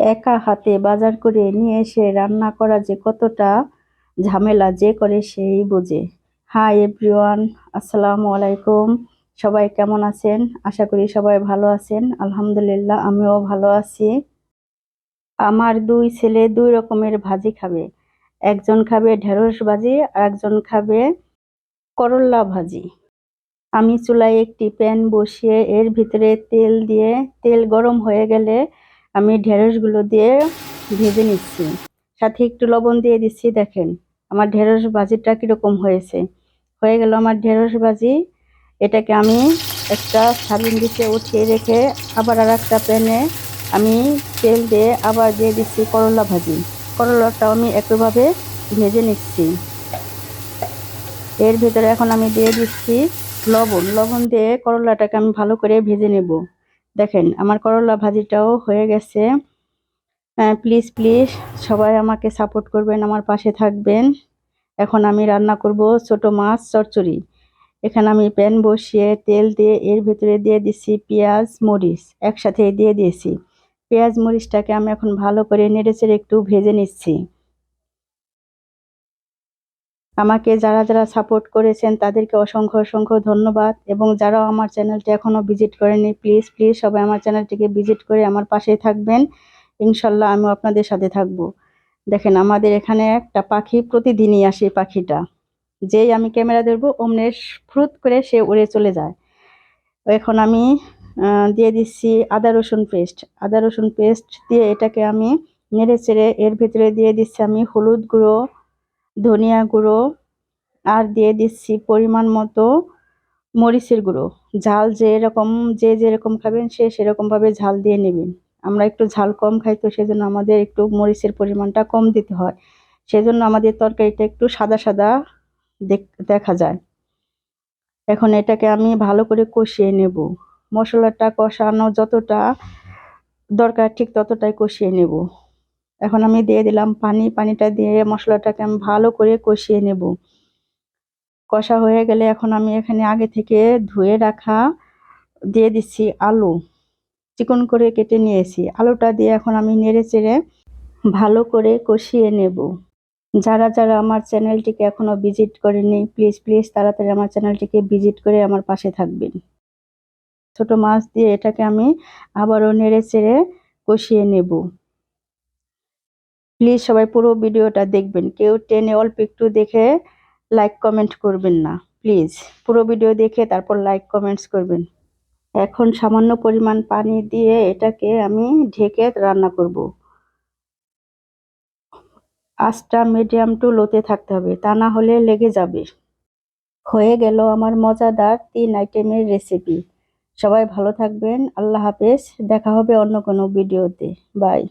একা হাতে বাজার করে নিয়ে এসে রান্না করা যে কতটা ঝামেলা যে করে সেই বোঝে। হাই এভরিওয়ান, আসসালামু আলাইকুম। সবাই কেমন আছেন? আশা করি সবাই ভালো আছেন। আলহামদুলিল্লাহ, আমিও ভালো আছি। আমার দুই ছেলে দুই রকমের ভাজি খাবে। একজন খাবে ঢেঁড়স ভাজি আর একজন খাবে করল্লা ভাজি। আমি চুলায় একটি প্যান বসিয়ে এর ভিতরে তেল দিয়ে, তেল গরম হয়ে গেলে আমি ঢেঁড়সগুলো দিয়ে ভেজে নিচ্ছি। সাথে একটু লবণ দিয়ে দিচ্ছি, দেখেন। আমার ঢেঁড়স ভাজিটা কীরকম হয়েছে। হয়ে গেল আমার ঢেঁড়স ভাজি। এটাকে আমি একটা সাবিন দিতে উঠিয়ে রেখে আবার আর একটা প্যানে আমি তেল দিয়ে আবার দিয়ে দিচ্ছি করলা ভাজি। করলাটাও আমি একইভাবে ভেজে নিচ্ছি। এর ভিতরে এখন আমি দিয়ে দিচ্ছি লবণ। লবণ দিয়ে করলাটাকে আমি ভালো করে ভেজে নেব। দেখেন, আমার করলা ভাজিটাও হয়ে গেছে। প্লিজ প্লিজ সবাই আমাকে সাপোর্ট করবেন, আমার পাশে থাকবেন। এখন আমি রান্না করব ছোট মাছ চচ্চড়ি। এখানে আমি প্যান বসিয়ে তেল দিয়ে, এর ভিতরে দিয়ে দিচ্ছি পেঁয়াজ, মরিচ, একসাথে দিয়ে দিয়েছি। পেঁয়াজ, মরিচটাকে আমি এখন ভালো করে নেড়েচেড়ে একটু ভেজে নিচ্ছি। আমাকে যারা যারা সাপোর্ট করেছেন, তাদেরকে অসংখ্য অসংখ্য ধন্যবাদ। এবং যারা আমার চ্যানেলটি এখনও ভিজিট করেনি প্লিজ প্লিজ সবাই আমার চ্যানেলটিকে ভিজিট করে আমার পাশেই থাকবেন। ইনশাল্লাহ আমি আপনাদের সাথে থাকব। দেখেন, আমাদের এখানে একটা পাখি প্রতিদিনই আসে পাখিটা। যেই আমি ক্যামেরা ধরবো, অমনে ফ্রুত করে সে উড়ে চলে যায়। এখন আমি দিয়ে দিচ্ছি আদা রসুন পেস্ট আদা রসুন পেস্ট দিয়ে এটাকে আমি নেড়ে চেড়ে এর ভিতরে দিয়ে দিচ্ছি আমি হলুদ গুঁড়ো ধনিয়া গুঁড়ো আর দিয়ে দিচ্ছি পরিমাণ মতো মরিচের গুঁড়ো। ঝাল যেরকম, যে যেরকম খাবেন সে সেরকমভাবে ঝাল দিয়ে নেবেন। আমরা একটু ঝাল কম খাই তো সেজন্য আমাদের একটু মরিচের পরিমাণটা কম দিতে হয়। সেজন্য আমাদের তরকারিটা একটু সাদা সাদা দেখা যায়। এখন এটাকে আমি ভালো করে কষিয়ে নেব। মশলাটা কষানো যতটা দরকার ঠিক ততটাই কষিয়ে নেব। এখন আমি দিয়ে দিলাম পানি, পানিটা দিয়ে মশলাটাকে আমি ভালো করে কষিয়ে নেব। কষা হয়ে গেলে এখন আমি এখানে আগে থেকে ধুয়ে রাখা দিয়ে দিচ্ছি আলু। চিকন করে কেটে নিয়েছি। আলুটা দিয়ে এখন আমি নেড়ে চেড়ে ভালো করে কষিয়ে নেব। যারা যারা আমার চ্যানেলটিকে এখনও ভিজিট করেনি প্লিজ প্লিজ তাড়াতাড়ি আমার চ্যানেলটিকে ভিজিট করে আমার পাশে থাকবেন। ছোট মাছ দিয়ে এটাকে আমি আবারও নেড়ে চেড়ে কষিয়ে নেব। প্লিজ সবাই পুরো ভিডিওটা দেখবেন। কেউ টেনে অল্প একটু দেখে লাইক কমেন্ট করবেন না। প্লিজ পুরো ভিডিও দেখে তারপর লাইক কমেন্টস করবেন। এখন সামান্য পরিমাণ পানি দিয়ে এটাকে আমি ঢেকে রান্না করব। আঁচটা মিডিয়াম টু লোতে থাকতে হবে, তা না হলে লেগে যাবে। হয়ে গেল আমার মজাদার তিন আইটেমের রেসিপি সবাই ভালো থাকবেন, আল্লাহ হাফেজ, দেখা হবে অন্য কোনো ভিডিওতে। বাই